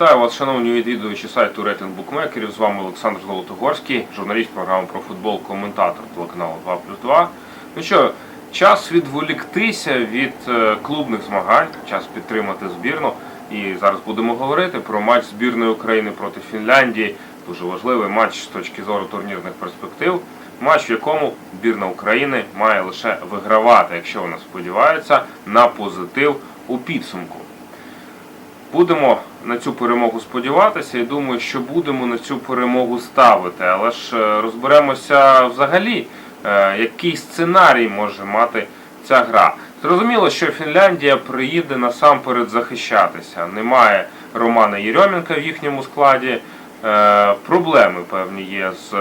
Вітаю вас, шановні відвідувачі сайту рейтинг букмекерів. З вами Олександр Золотогорський, журналіст програми про футбол, коментатор телеканалу 2 плюс 2. Ну що, час відволіктися від е, клубних змагань, час підтримати збірну. І зараз будемо говорити про матч збірної України проти Фінляндії. Дуже важливий матч з точки зору турнірних перспектив. Матч, в якому збірна України має лише вигравати, якщо вона сподівається на позитив у підсумку. Будемо на цю перемогу сподіватися і думаю, що будемо на цю перемогу ставити. Але ж е, розберемося взагалі, е, який сценарій може мати ця гра. Зрозуміло, що Фінляндія приїде насамперед захищатися. Немає Романа Єрьомінка в їхньому складі. Е, Проблеми певні є з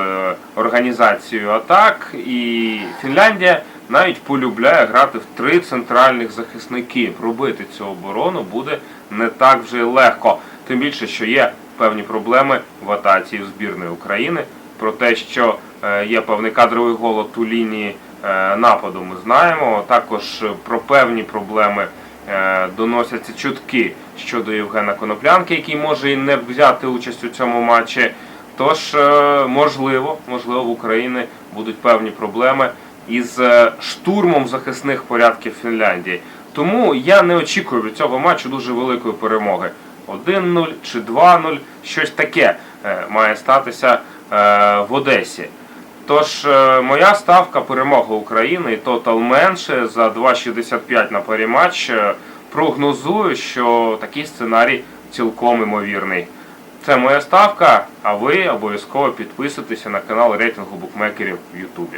організацією атак, і Фінляндія навіть полюбляє грати в три центральних захисники. Пробити цю оборону буде не так вже легко. Тим більше, що є певні проблеми в атаці в збірної України. Про те, що е, є певний кадровий голод у лінії е, нападу, ми знаємо. Також про певні проблеми е, доносяться чутки щодо Євгена Коноплянки, який може і не взяти участь у цьому матчі. Тож, можливо, можливо, в Україні будуть певні проблеми із е, штурмом захисних порядків Фінляндії. Тому я не очікую від цього матчу дуже великої перемоги. 1-0 чи 2-0, щось таке е, має статися е, в Одесі. Тож моя ставка перемога України і тотал менше за 2,65 на парі матч. Е, Прогнозую, що такий сценарій цілком імовірний. Це моя ставка, а ви обов'язково підписуйтеся на канал рейтингу букмекерів в Ютубі.